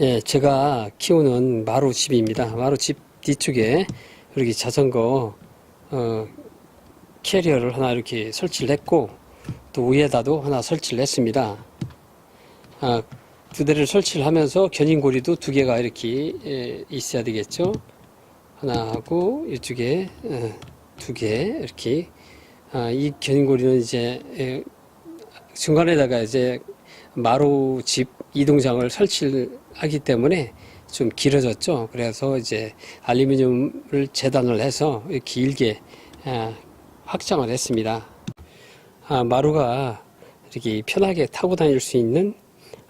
예, 제가 키우는 마루 집입니다. 마루 집 뒤쪽에 이렇게 자전거 어, 캐리어를 하나 이렇게 설치를 했고 또 위에다도 하나 설치를 했습니다. 아, 두 대를 설치를 하면서 견인고리도 두 개가 이렇게 예, 있어야 되겠죠. 하나 하고 이쪽에 어, 두개 이렇게 아, 이 견인고리는 이제 예, 중간에다가 이제 마루 집 이동장을 설치를 하기 때문에 좀 길어졌죠. 그래서 이제 알루미늄을 재단을 해서 길게 아, 확장을 했습니다. 아, 마루가 이렇게 편하게 타고 다닐 수 있는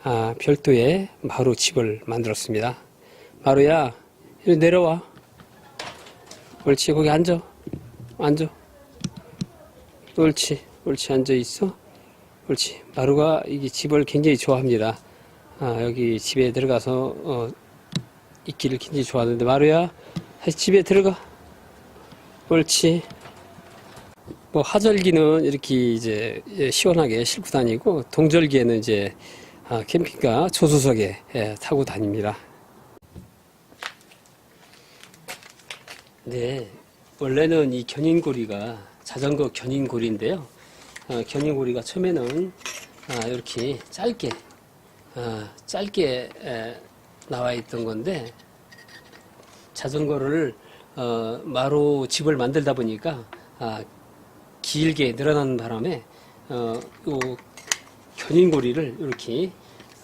아, 별도의 마루 집을 만들었습니다. 마루야, 이리 내려와. 옳지, 거기 앉아. 앉아. 옳지, 옳지, 앉아 있어. 옳지. 마루가 이 집을 굉장히 좋아합니다. 아, 여기 집에 들어가서 어, 있기를 굉장히 좋아하는데 마루야, 집에 들어가. 옳지. 뭐 하절기는 이렇게 이제 예, 시원하게 싣고 다니고 동절기에는 이제 아, 캠핑카 조수석에 예, 타고 다닙니다. 네, 원래는 이 견인고리가 자전거 견인고리인데요. 어, 견인고리가 처음에는 아, 이렇게 짧게 아, 짧게 에, 나와 있던 건데 자전거를 어, 마루 집을 만들다 보니까 아, 길게 늘어나는 바람에 어, 요 견인고리를 이렇게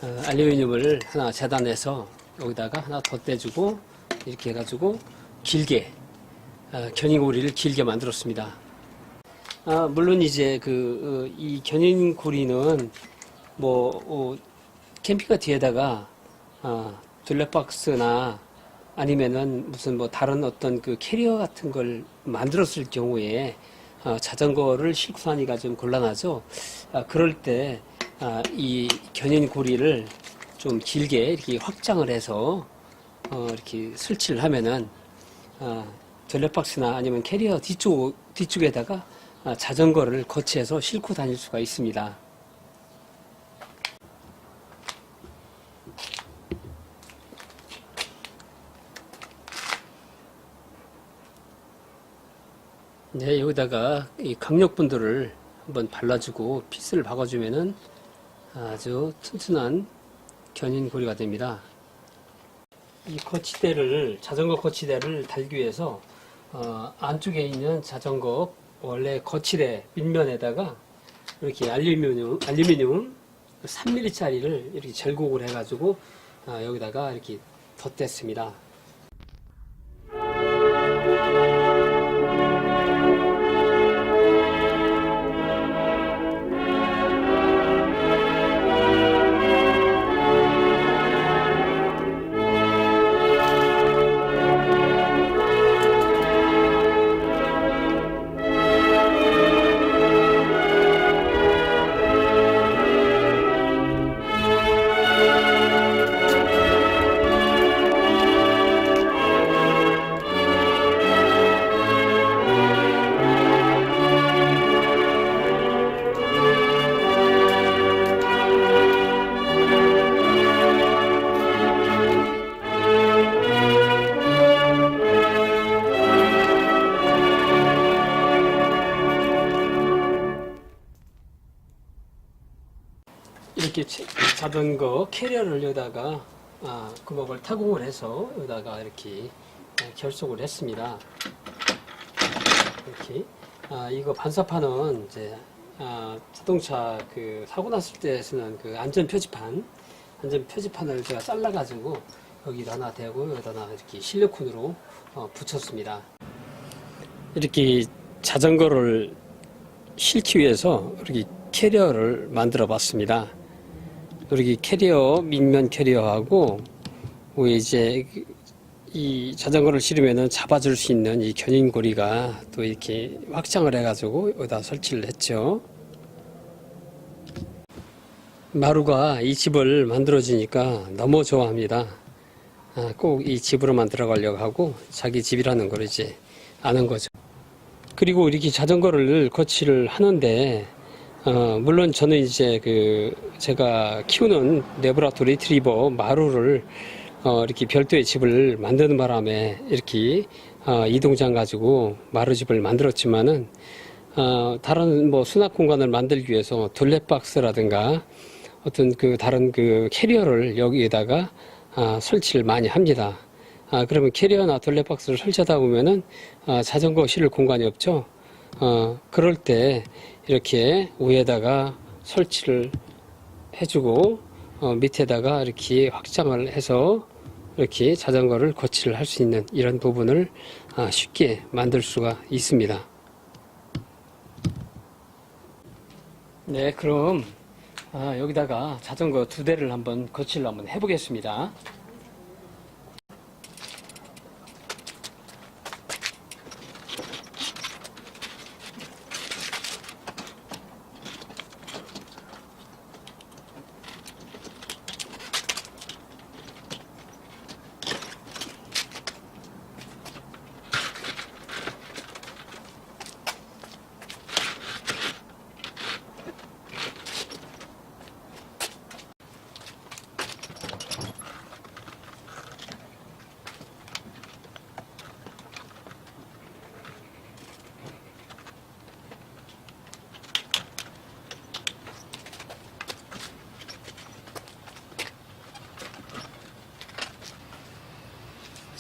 어, 알루미늄을 하나 재단해서 여기다가 하나 덧대주고 이렇게 해가지고 길게 어, 견인고리를 길게 만들었습니다. 아, 물론 이제 그이 견인고리는 뭐 어, 캠핑카 뒤에다가 어, 둘레박스나 아니면은 무슨 뭐 다른 어떤 그 캐리어 같은 걸 만들었을 경우에 어, 자전거를 싣고 다니기가 좀 곤란하죠. 아, 그럴 때, 아, 이 견인 고리를 좀 길게 이렇게 확장을 해서, 어, 이렇게 설치를 하면은, 아, 델레박스나 아니면 캐리어 뒤쪽, 뒤쪽에다가 아, 자전거를 거치해서 싣고 다닐 수가 있습니다. 네, 여기다가 이 강력분들을 한번 발라주고 피스를 박아주면은 아주 튼튼한 견인고리가 됩니다. 이 거치대를 자전거 거치대를 달기 위해서 어, 안쪽에 있는 자전거 원래 거치대 밑면에다가 이렇게 알루미늄 알루미늄 3mm짜리를 이렇게 절곡을 해가지고 아, 여기다가 이렇게 덧댔습니다. 자전거 캐리어를 여기다가 아, 구멍을 타공을 해서 여기다가 이렇게 아, 결속을 했습니다. 이렇게 아, 이거 반사판은 이제 아, 자동차 그 사고 났을 때 쓰는 그 안전 표지판 안전 표지판을 제가 잘라가지고 여기다 하나 대고 여기다 하나 이렇게 실리콘으로 어, 붙였습니다. 이렇게 자전거를 싣기 위해서 이렇게 캐리어를 만들어 봤습니다. 이렇게 캐리어, 밑면 캐리어하고, 왜 이제 이 자전거를 실으면은 잡아줄 수 있는 이 견인고리가 또 이렇게 확장을 해가지고 여기다 설치를 했죠. 마루가 이 집을 만들어주니까 너무 좋아합니다. 아, 꼭 이 집으로만 들어가려고 하고 자기 집이라는 걸 이제 아는 거죠. 그리고 이렇게 자전거를 거치를 하는데 어, 물론 저는 이제 그 제가 키우는 네브라토 리트리버 마루를 어, 이렇게 별도의 집을 만드는 바람에 이렇게 어, 이동장 가지고 마루집을 만들었지만은 어, 다른 뭐 수납 공간을 만들기 위해서 둘레박스라든가 어떤 그 다른 그 캐리어를 여기에다가 아, 설치를 많이 합니다. 아, 그러면 캐리어나 둘레박스를 설치하다 보면은 아, 자전거 실을 공간이 없죠. 어, 그럴 때 이렇게 위에다가 설치를 해주고 어, 밑에다가 이렇게 확장을 해서 이렇게 자전거를 거치를 할 수 있는 이런 부분을 아, 쉽게 만들 수가 있습니다. 네, 그럼 아, 여기다가 자전거 두 대를 한번 거치를 한번 해보겠습니다.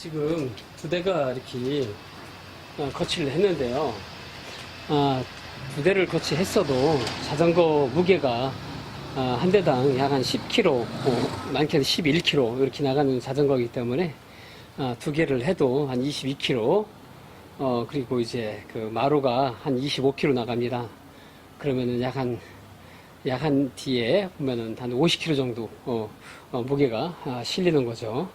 지금 두 대가 이렇게 어, 거치를 했는데요. 아, 두 대를 거치했어도 자전거 무게가 아, 한 대당 약 한 10kg, 뭐 많게는 11kg 이렇게 나가는 자전거이기 때문에 아, 두 개를 해도 한 22kg, 어, 그리고 이제 그 마루가 한 25kg 나갑니다. 그러면은 약 한, 약 한 뒤에 보면은 한 50kg 정도, 어, 어, 무게가 아, 실리는 거죠.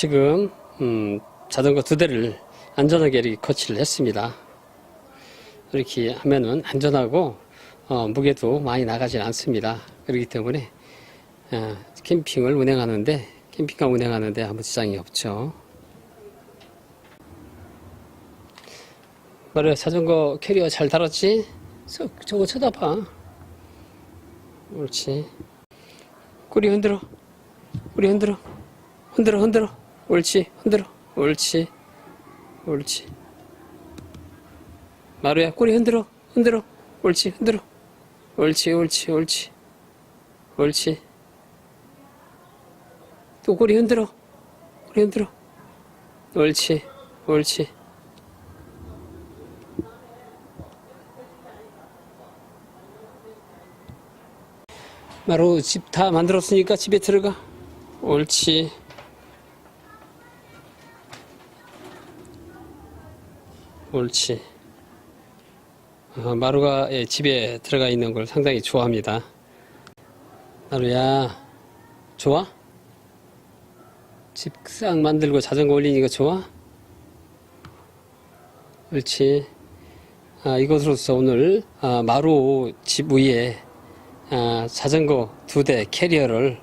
지금 음, 자전거 두 대를 안전하게 이렇게 거치를 했습니다. 이렇게 하면은 안전하고 어, 무게도 많이 나가질 않습니다. 그렇기 때문에 아, 캠핑을 운행하는데 캠핑카 운행하는데 아무 지장이 없죠. 마루야, 자전거 캐리어 잘 달았지? 저, 저거 쳐다봐. 옳지. 꼬리 흔들어. 우리 흔들어. 흔들어, 흔들어. 옳지. 흔들어. 옳지. 옳지. 마루야, 꼬리 흔들어. 흔들어. 옳지. 흔들어. 옳지, 옳지, 옳지. 옳지. 또 꼬리 흔들어. 꼬리 흔들어. 옳지. 옳지. 마루 집 다 만들었으니까 집에 들어가. 옳지. 옳지. 어, 마루가 예, 집에 들어가 있는 걸 상당히 좋아합니다. 마루야, 좋아? 집 싹 만들고 자전거 올리니까 좋아? 옳지. 아, 이것으로서 오늘 아, 마루 집 위에 아, 자전거 두 대 캐리어를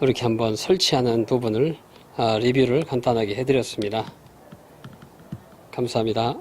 이렇게 한번 설치하는 부분을 아, 리뷰를 간단하게 해드렸습니다. 감사합니다.